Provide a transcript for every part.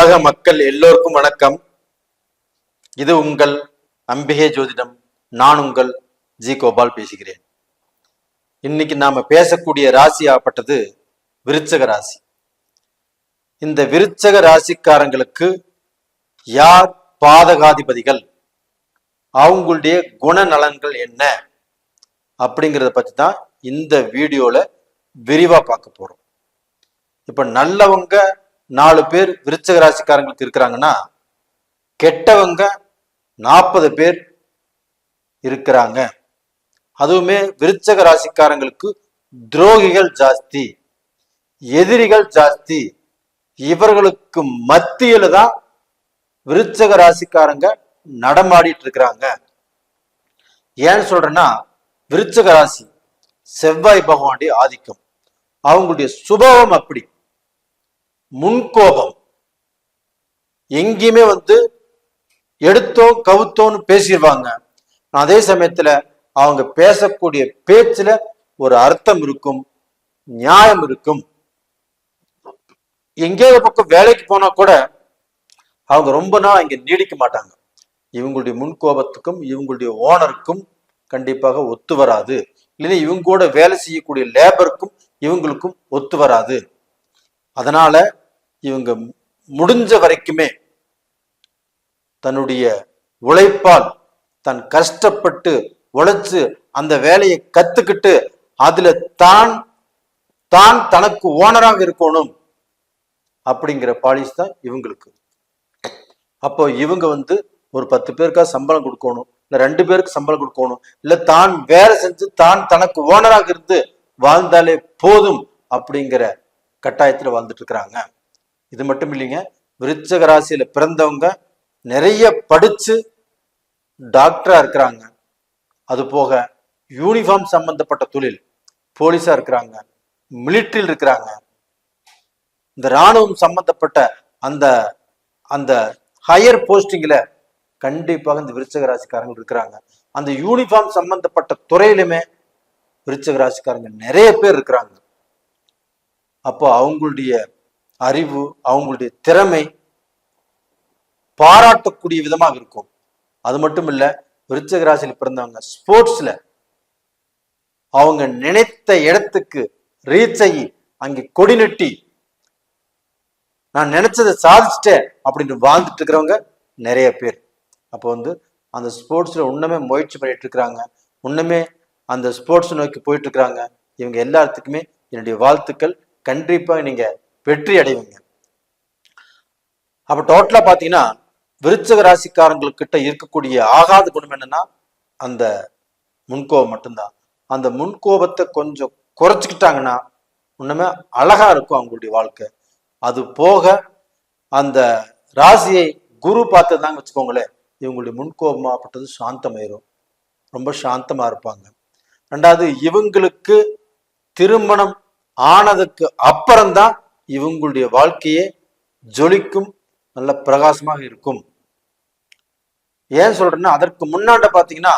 உலக மக்கள் எல்லோருக்கும் வணக்கம். இது உங்கள் அம்பிகை ஜோதிடம். நான் உங்கள் ஜி கோபால் பேசுகிறேன். இன்னைக்கு நாம பேசக்கூடிய ராசி ஆப்பட்டது விருச்சக ராசி. இந்த விருச்சக ராசிக்காரங்களுக்கு யார் பாதகாதிபதிகள்? அவங்களுடைய குணநலன்கள் என்ன? அப்படிங்கிறத பத்தி தான் இந்த வீடியோல விரிவா பார்க்க போறோம். இப்ப நல்லவங்க நாலு பேர் விருச்சக ராசிக்காரங்களுக்கு இருக்கிறாங்கன்னா கெட்டவங்க நாற்பது பேர் இருக்கிறாங்க. அதுவுமே விருச்சக ராசிக்காரங்களுக்கு துரோகிகள் ஜாஸ்தி எதிரிகள் ஜாஸ்தி. இவர்களுக்கு மத்தியில தான் விருச்சக ராசிக்காரங்க நடமாடிட்டு இருக்கிறாங்க. ஏன்னு சொல்றேன்னா விருச்சக ராசி செவ்வாய் பகவானுடைய ஆதிக்கம். அவங்களுடைய சுபாவம் அப்படி. முன்கோபம். எங்கேயுமே வந்து எடுத்தோம் கவுத்தோன்னு பேசிடுவாங்க அதே சமயத்துல அவங்க பேசக்கூடிய பேச்சுல ஒரு அர்த்தம் இருக்கும் நியாயம் இருக்கும். எங்கேயோ பக்கம் வேலைக்கு போனா கூட அவங்க ரொம்ப நாள் இங்க நீடிக்க மாட்டாங்க. இவங்களுடைய முன்கோபத்துக்கும் இவங்களுடைய ஓனருக்கும் கண்டிப்பாக ஒத்து வராது. இல்லைன்னா இவங்க கூட வேலை செய்யக்கூடிய லேபருக்கும் இவங்களுக்கும் ஒத்து வராது. அதனால இவங்க முடிஞ்ச வரைக்குமே தன்னுடைய உழைப்பால் தன் கஷ்டப்பட்டு உழைச்சு அந்த வேலையை கத்துக்கிட்டு அதுல தான் தான் தனக்கு ஓனராக இருக்கணும் அப்படிங்கிற பாலிசி தான் இவங்களுக்கு அப்போ இவங்க வந்து ஒரு பத்து பேருக்கா சம்பளம் கொடுக்கணும் இல்ல ரெண்டு பேருக்கு சம்பளம் கொடுக்கணும் இல்ல தான் வேலை செஞ்சு தான் தனக்கு ஓனராக இருந்து வாழ்ந்தாலே போதும் அப்படிங்கிற கட்டாயத்துல வாழ்ந்துட்டு இருக்கிறாங்க. இது மட்டும் இல்லைங்க விருச்சக ராசியில பிறந்தவங்க நிறைய படிச்சு டாக்டரா இருக்கிறாங்க. அது போக யூனிஃபார்ம் சம்பந்தப்பட்ட தொழில் போலீஸா இருக்கிறாங்க மிலிட்ரியில் இருக்கிறாங்க. இந்த ராணுவம் சம்பந்தப்பட்ட அந்த அந்த ஹையர் போஸ்டிங்ல கண்டிப்பாக இந்த விருச்சக ராசிக்காரங்க இருக்கிறாங்க. அந்த யூனிஃபார்ம் சம்பந்தப்பட்ட துறையிலுமே விருச்சக ராசிக்காரங்க நிறைய பேர் இருக்கிறாங்க. அப்போ அவங்களுடைய அறிவு அவங்களுடைய திறமை பாராட்டக்கூடிய விதமாக இருக்கும். அது மட்டும் இல்லை விருச்சக ராசியில் பிறந்தவங்க ஸ்போர்ட்ஸ்ல அவங்க நினைத்த இடத்துக்கு ரீச் ஆகி அங்கே கொடி நட்டி நான் நினைச்சதை சாதிச்சிட்டேன் அப்படின்னு வாழ்ந்துட்டு இருக்கிறவங்க நிறைய பேர். அப்போ வந்து அந்த ஸ்போர்ட்ஸ்ல இன்னுமே முயற்சி பண்ணிட்டு இருக்கிறாங்க. இன்னுமே அந்த ஸ்போர்ட்ஸ் நோக்கி போயிட்டு இருக்கிறாங்க. இவங்க எல்லாத்துக்குமே என்னுடைய வாழ்த்துக்கள். கண்டிப்பா நீங்க வெற்றி அடைவீங்க அப்ப டோட்டலா பாத்தீங்கன்னா விருச்சக ராசிக்காரங்களுக்கிட்ட இருக்கக்கூடிய ஆகாத குணம் என்னன்னா அந்த முன்கோபம் மட்டும்தான். அந்த முன்கோபத்தை கொஞ்சம் குறைச்சிக்கிட்டாங்கன்னா இன்னுமே அழகா இருக்கும் அவங்களுடைய வாழ்க்கை. அது போக அந்த ராசியை குரு பார்த்ததாங்க வச்சுக்கோங்களேன். இவங்களுடைய முன்கோபமாகப்பட்டது சாந்தமாயிரும். ரொம்ப சாந்தமா இருப்பாங்க. ரெண்டாவது இவங்களுக்கு திருமணம் ஆனதுக்கு அப்புறம்தான் இவங்களுடைய வாழ்க்கையே ஜொலிக்கும் நல்ல பிரகாசமாக இருக்கும். ஏன் சொல்றேன்னா அதற்கு முன்னாண்ட பார்த்தீங்கன்னா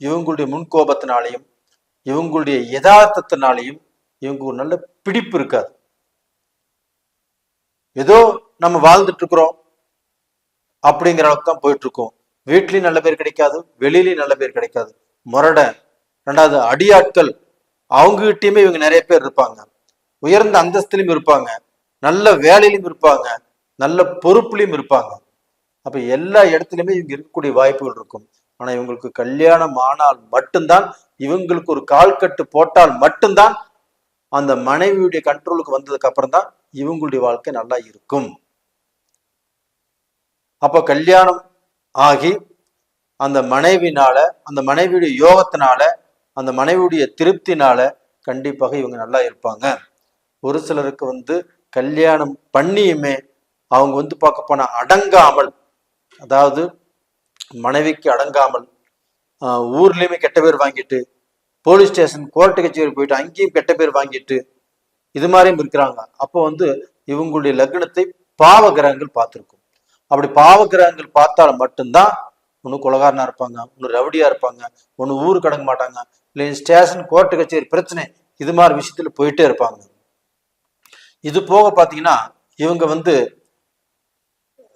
இவங்களுடைய முன்கோபத்தினாலையும் இவங்களுடைய யதார்த்தத்தினாலையும் இவங்க ஒரு நல்ல பிடிப்பு இருக்காது. ஏதோ நம்ம வாழ்ந்துட்டு இருக்கிறோம் அப்படிங்கிற அளவுக்கு தான் போயிட்டு இருக்கோம் வீட்லயும் நல்ல பேர் கிடைக்காது வெளியிலயும் நல்ல பேர் கிடைக்காது. முரட ரெண்டாவது அடியாட்கள். அவங்ககிட்டயுமே இவங்க நிறைய பேர் இருப்பாங்க. உயர்ந்த அந்தஸ்திலும் இருப்பாங்க. நல்ல வேலையிலும் இருப்பாங்க நல்ல பொறுப்புலையும் இருப்பாங்க. அப்ப எல்லா இடத்துலையுமே இவங்க இருக்கக்கூடிய வாய்ப்புகள் இருக்கும். ஆனா இவங்களுக்கு கல்யாணம் ஆனால் மட்டும்தான் இவங்களுக்கு ஒரு கால் கட்டு போட்டால் மட்டும்தான் அந்த மனைவியுடைய கண்ட்ரோலுக்கு வந்ததுக்கு அப்புறம் தான் இவங்களுடைய வாழ்க்கை நல்லா இருக்கும். அப்ப கல்யாணம் ஆகி அந்த மனைவினால அந்த மனைவியுடைய யோகத்தினால அந்த மனைவியுடைய திருப்தினால கண்டிப்பாக இவங்க நல்லா இருப்பாங்க. ஒரு சிலருக்கு வந்து கல்யாணம் பண்ணியுமே அவங்க வந்து பார்க்க போனா அடங்காமல் அதாவது மனைவிக்கு அடங்காமல் ஊர்லேயுமே கெட்ட பேர் வாங்கிட்டு போலீஸ் ஸ்டேஷன் கோர்ட்டு கச்சேரி போயிட்டு அங்கேயும் கெட்ட பேர் வாங்கிட்டு இது மாதிரியும் இருக்கிறாங்க. அப்போ வந்து இவங்களுடைய லக்னத்தை பாவ கிரகங்கள் பார்த்துருக்கும். அப்படி பாவ கிரகங்கள் பார்த்தால் மட்டும்தான் ஒன்று குலகாரனா இருப்பாங்க ஒன்று ரவுடியா இருப்பாங்க ஒன்று ஊருக்கு அடங்க மாட்டாங்க இல்லை ஸ்டேஷன் கோர்ட்டு கச்சேரி பிரச்சனை இது மாதிரி விஷயத்துல போயிட்டே இருப்பாங்க. இது போக பார்த்தீங்கன்னா இவங்க வந்து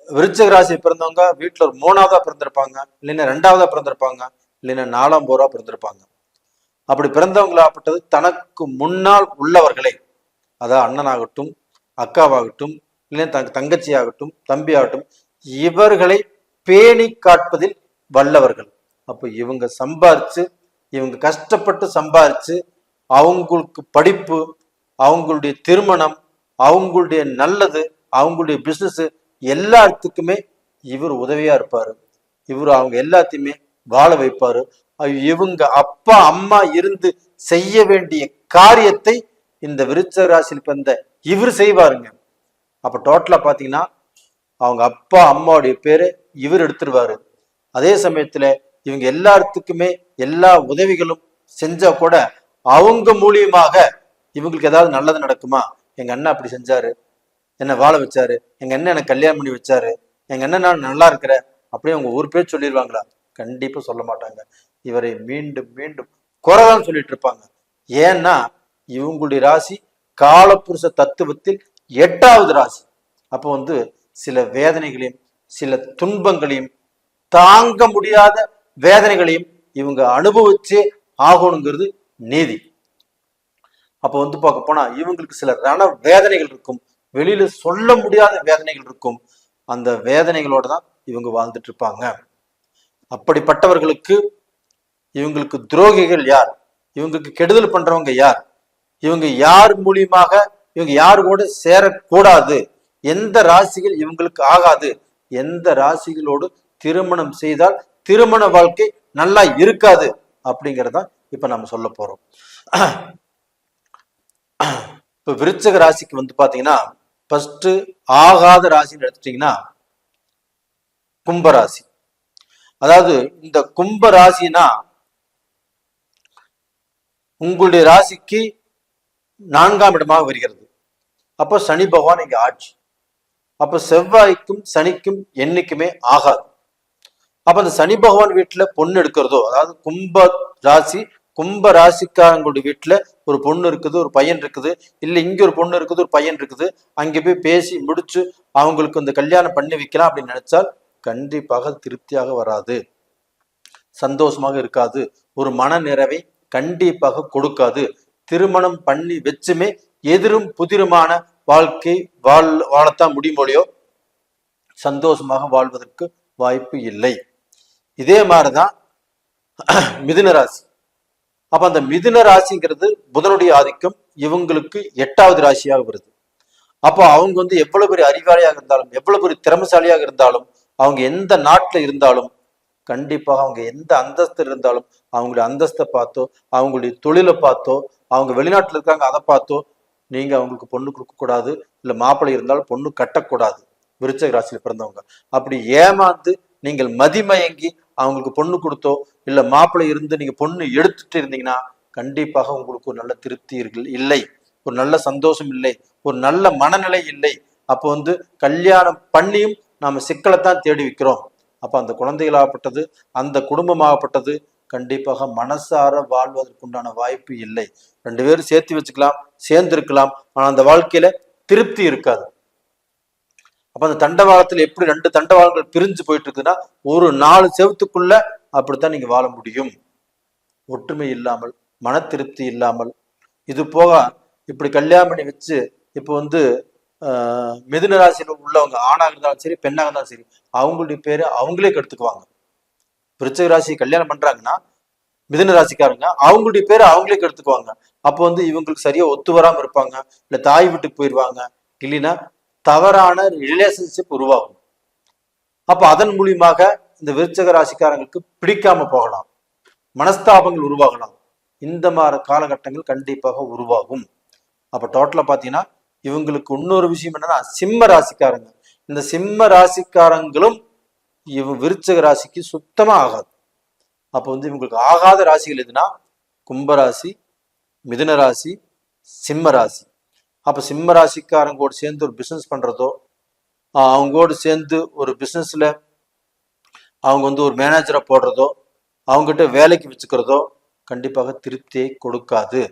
விருச்சக ராசி பிறந்தவங்க வீட்டுல ஒரு மூணாவதா பிறந்திருப்பாங்க இல்லைன்னா ரெண்டாவதா பிறந்திருப்பாங்க இல்லைன்னா நாலாம் போரா பிறந்திருப்பாங்க. அப்படி பிறந்தவங்களாப்பட்டது தனக்கு முன்னால் உள்ளவர்களே. அதாவது அண்ணனாகட்டும் அக்காவாகட்டும் இல்லை தங்க தங்கச்சியாகட்டும் தம்பியாகட்டும் இவர்களை பேணி காட்பதில் வல்லவர்கள். அப்போ இவங்க சம்பாரிச்சு இவங்க கஷ்டப்பட்டு சம்பாரிச்சு அவங்களுக்கு படிப்பு அவங்களுடைய திருமணம் அவங்களுடைய நல்லது அவங்களுடைய பிஸ்னஸ் எல்லாத்துக்குமே இவர் உதவியா இருப்பாரு. இவர் அவங்க எல்லாத்தையுமே வாழ வைப்பாரு. இவங்க அப்பா அம்மா இருந்து செய்ய வேண்டிய காரியத்தை இந்த விருச்ச ராசியில் பிறந்த இவர் செய்வாருங்க. அப்ப டோட்டலா பாத்தீங்கன்னா அவங்க அப்பா அம்மாவுடைய பேரு இவர் எடுத்துருவாரு. அதே சமயத்துல இவங்க எல்லாத்துக்குமே எல்லா உதவிகளும் செஞ்சா கூட அவங்க மூலியமாக இவங்களுக்கு ஏதாவது நல்லது நடக்குமா? எங்க அண்ணன் அப்படி செஞ்சாரு. என்னை வாழ வச்சாரு. எங்க அண்ணன் எனக்கு கல்யாணம் பண்ணி வச்சாரு. எங்க அண்ணன் நான் நல்லா இருக்கிறேன் அப்படியே அவங்க ஒரு பேர் சொல்லிடுவாங்களா கண்டிப்பா சொல்ல மாட்டாங்க. இவரை மீண்டும் மீண்டும் குறைதான் சொல்லிட்டு இருப்பாங்க. ஏன்னா இவங்களுடைய ராசி காலப்புருஷ தத்துவத்தில் எட்டாவது ராசி. அப்போ வந்து சில வேதனைகளையும் சில துன்பங்களையும் தாங்க முடியாத வேதனைகளையும் இவங்க அனுபவிச்சே ஆகணுங்கிறது நீதி. அப்போ வந்து பார்க்க போனா இவங்களுக்கு சில ரண வேதனைகள் இருக்கும். வெளியில சொல்ல முடியாத வேதனைகள் இருக்கும். அந்த வேதனைகளோட தான் இவங்க வாழ்ந்துட்டு இருப்பாங்க. அப்படிப்பட்டவர்களுக்கு இவங்களுக்கு துரோகிகள் யார்? இவங்களுக்கு கெடுதல் பண்றவங்க யார்? இவங்க யார் மூலியமாக இவங்க யார் கூட சேரக்கூடாது? எந்த ராசிகள் இவங்களுக்கு ஆகாது? எந்த ராசிகளோடு திருமணம் செய்தால் திருமண வாழ்க்கை நல்லா இருக்காது? அப்படிங்கிறதான் இப்ப நம்ம சொல்ல போறோம். இப்ப விருச்சக ராசிக்கு வந்து பாத்தீங்கன்னா ஃபர்ஸ்ட் ஆகாத ராசின்னு எடுத்துட்டீங்கன்னா கும்பராசி. அதாவது இந்த கும்ப ராசினா உங்களுடைய ராசிக்கு நான்காம் இடமாக வருகிறது. அப்போ சனி பகவான் இங்க ஆட்சி. அப்ப செவ்வாய்க்கும் சனிக்கும் என்னைக்குமே ஆகாது. அப்ப அந்த சனி பகவான் வீட்டுல பொண்ணு எடுக்கிறதோ அதாவது கும்ப ராசி கும்ப ராசிக்காரங்களுடைய வீட்டுல ஒரு பொண்ணு இருக்குது ஒரு பையன் இருக்குது. இல்ல இங்க ஒரு பொண்ணு இருக்குது ஒரு பையன் இருக்குது. அங்க போய் பேசி முடிச்சு அவங்களுக்கு இந்த கல்யாணம் பண்ணி வைக்கலாம் அப்படின்னு நினைச்சால் கண்டிப்பாக திருப்தியாக வராது. சந்தோஷமாக இருக்காது. ஒரு மன நிறைவை கண்டிப்பாக கொடுக்காது. திருமணம் பண்ணி வச்சுமே எதிரும் புதிருமான வாழ்க்கை வாழ் வாழத்தான் முடியுமோலையோ சந்தோஷமாக வாழ்வதற்கு வாய்ப்பு இல்லை. இதே மாதிரிதான் மிதுன ராசி. அப்ப அந்த மிதுன ராசிங்கிறது புதனுடைய ஆதிக்கம் இவங்களுக்கு எட்டாவது ராசியாக வருது. அப்போ அவங்க வந்து எவ்வளவு பெரிய அறிவாளியாக இருந்தாலும் எவ்வளவு பெரிய திறமசாலியாக இருந்தாலும் அவங்க எந்த நாட்டுல இருந்தாலும் கண்டிப்பாக அவங்க எந்த அந்தஸ்து இருந்தாலும் அவங்களுடைய அந்தஸ்தை பார்த்தோ அவங்களுடைய தொழிலை பார்த்தோ அவங்க வெளிநாட்டுல இருக்காங்க அதை பார்த்தோ நீங்க அவங்களுக்கு பொண்ணு கொடுக்க கூடாது இல்ல மாப்பிள்ளை இருந்தாலும் பொண்ணு கட்டக்கூடாது. விருச்சக ராசியில் பிறந்தவங்க. அப்படி ஏமாந்து நீங்கள் மதிமயங்கி அவங்களுக்கு பொண்ணு கொடுத்தோ இல்ல மாப்பிள்ளை இருந்து நீங்க பொண்ணு எடுத்துட்டு இருந்தீங்கன்னா கண்டிப்பாக உங்களுக்கு ஒரு நல்ல திருப்தி இருக்கு. இல்லை. ஒரு நல்ல சந்தோஷம் இல்லை. ஒரு நல்ல மனநிலை இல்லை. அப்போ வந்து கல்யாணம் பண்ணியும் நாம சிக்கலைத்தான் தேடி வைக்கிறோம். அப்போ அந்த குழந்தைகளாகப்பட்டது அந்த குடும்பமாகப்பட்டது கண்டிப்பாக மனசார வாழ்வதற்குண்டான வாய்ப்பு இல்லை. ரெண்டு பேரும் சேர்த்து வச்சுக்கலாம் சேர்ந்து இருக்கலாம் அந்த வாழ்க்கையில திருப்தி இருக்காது. அப்ப அந்த தண்டவாளத்துல எப்படி ரெண்டு தண்டவாளங்கள் பிரிஞ்சு போயிட்டு இருக்குன்னா ஒரு நாலு செவத்துக்குள்ள அப்படித்தான் நீங்க வாழ முடியும். ஒற்றுமை இல்லாமல் மன திருப்தி இல்லாமல். இது போக இப்படி கல்யாணம் பண்ணி வச்சு இப்போ வந்து ஆஹ், மிதுன ராசியில் உள்ளவங்க ஆணாக இருந்தாலும் சரி பெண்ணாக இருந்தாலும் சரி அவங்களுடைய பேரை அவங்களே கெடுத்துக்குவாங்க. விருச்சக ராசி கல்யாணம் பண்றாங்கன்னா மிதுன ராசிக்காரங்க அவங்களுடைய பேரை அவங்களே கெடுத்துக்குவாங்க. அப்போ வந்து இவங்களுக்கு சரியா ஒத்து வராம இருப்பாங்க இல்ல தாய் வீட்டுக்கு போயிடுவாங்க இல்லைன்னா தவறான ரிலேஷன்ஷிப் உருவாகும். அப்ப அதன் மூலியமாக இந்த விருச்சக ராசிக்காரங்களுக்கு பிடிக்காம போகலாம். மனஸ்தாபங்கள் உருவாகலாம். இந்த மாதிரி காலகட்டங்கள் கண்டிப்பாக உருவாகும். அப்ப டோட்டலா பாத்தீங்கன்னா இவங்களுக்கு இன்னொரு விஷயம் என்னன்னா சிம்ம ராசிக்காரங்க. இந்த சிம்ம ராசிக்காரங்களும் இவ விருச்சக ராசிக்கு சுத்தமா ஆகாது. அப்போ வந்து இவங்களுக்கு ஆகாத ராசிகள் எதுனா கும்பராசி மிதுன ராசி சிம்ம ராசி. அப்போ சிம்ம ராசிக்காரங்கோடு சேர்ந்து ஒரு பிஸ்னஸ் பண்ணுறதோ அவங்களோடு சேர்ந்து ஒரு பிஸ்னஸில் அவங்க வந்து ஒரு மேனேஜரை போடுறதோ அவங்ககிட்ட வேலைக்கு வச்சுக்கிறதோ கண்டிப்பாக திருப்தியை கொடுக்காது.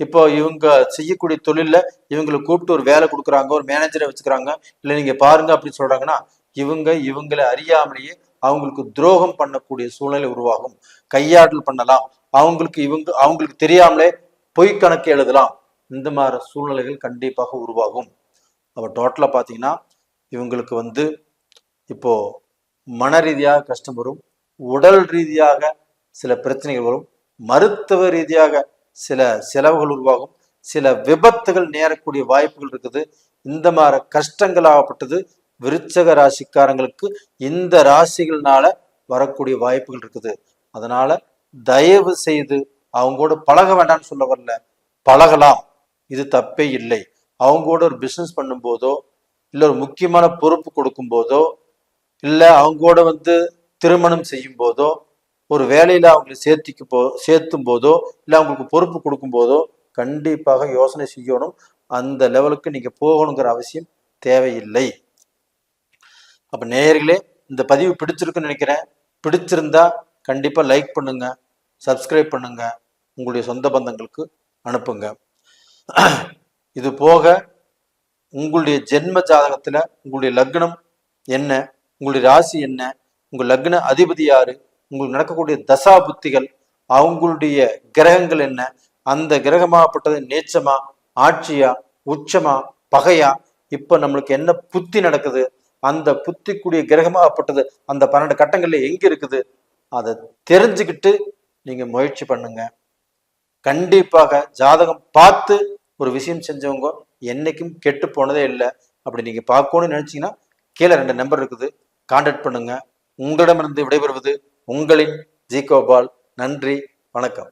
இப்போ இவங்க செய்யக்கூடிய தொழிலில் இவங்களை கூப்பிட்டு ஒரு வேலை கொடுக்குறாங்க ஒரு மேனேஜரை வச்சுக்கிறாங்க இல்லை நீங்கள் பாருங்க அப்படின்னு சொல்கிறாங்கன்னா இவங்க இவங்களை அறியாமலேயே அவங்களுக்கு துரோகம் பண்ணக்கூடிய சூழ்நிலை உருவாகும். கையாடல் பண்ணலாம். அவங்களுக்கு இவங்க அவங்களுக்கு தெரியாமலே பொய் கணக்கு எழுதலாம். இந்த மாதிரி சூழ்நிலைகள் கண்டிப்பாக உருவாகும். அப்போ டோட்டலாக பார்த்தீங்கன்னா இவங்களுக்கு வந்து இப்போது மன ரீதியாக கஷ்டம் வரும் உடல் ரீதியாக சில பிரச்சனைகள் வரும் மருத்துவ ரீதியாக சில செலவுகள் உருவாகும் சில விபத்துகள் நேரக்கூடிய வாய்ப்புகள் இருக்குது. இந்த மாதிரி கஷ்டங்களாகப்பட்டது விருச்சக ராசிக்காரங்களுக்கு இந்த ராசிகள்னால வரக்கூடிய வாய்ப்புகள் இருக்குது. அதனால தயவு செய்து அவங்க கூட பழக வேண்டாம்னு சொல்ல வரல. பழகலாம். இது தப்பே இல்லை. அவங்க கூட ஒரு பிஸ்னஸ் பண்ணும்போதோ இல்லை ஒரு முக்கியமான பொறுப்பு கொடுக்கும் போதோ இல்லை அவங்க கூட வந்து திருமணம் செய்யும் போதோ ஒரு வேலையில் அவங்களை சேர்த்திக்கு போ சேர்த்தும் போதோ இல்லை அவங்களுக்கு பொறுப்பு கொடுக்கும் போதோ கண்டிப்பாக யோசனை செய்யணும். அந்த லெவலுக்கு நீங்கள் போகணுங்கிற அவசியம் தேவையில்லை. அப்போ நேயர்களே இந்த பதிவு பிடிச்சிருக்குன்னு நினைக்கிறேன். பிடிச்சிருந்தா கண்டிப்பாக லைக் பண்ணுங்கள் சப்ஸ்கிரைப் பண்ணுங்கள் உங்களுடைய சொந்த பந்தங்களுக்கு அனுப்புங்க. இது போக உங்களுடைய ஜென்ம ஜாதகத்துல உங்களுடைய லக்னம் என்ன? உங்களுடைய ராசி என்ன? உங்க லக்ன அதிபதி யாரு? உங்களுக்கு நடக்கக்கூடிய தசா புத்திகள் அவங்களுடைய கிரகங்கள் என்ன? அந்த கிரகமாகப்பட்டது நேச்சமா ஆட்சியா உச்சமா பகையா? இப்ப நம்மளுக்கு என்ன புத்தி நடக்குது? அந்த புத்திக்குரிய கிரகமாகப்பட்டது அந்த பன்னெண்டு கட்டங்கள்ல எங்க இருக்குது? அதை தெரிஞ்சுக்கிட்டு நீங்க முயற்சி பண்ணுங்க. கண்டிப்பாக ஜாதகம் பார்த்து ஒரு விஷயம் செஞ்சவங்க என்னைக்கும் கெட்டு போனதே இல்லை. அப்படி நீங்கள் பார்க்கணும்னு நினைச்சீங்கன்னா கீழே ரெண்டு நம்பர் இருக்குது. கான்டாக்ட் பண்ணுங்க. உங்களிடமிருந்து விடைபெறுவது உங்களின் ஜி கோபால் நன்றி. வணக்கம்.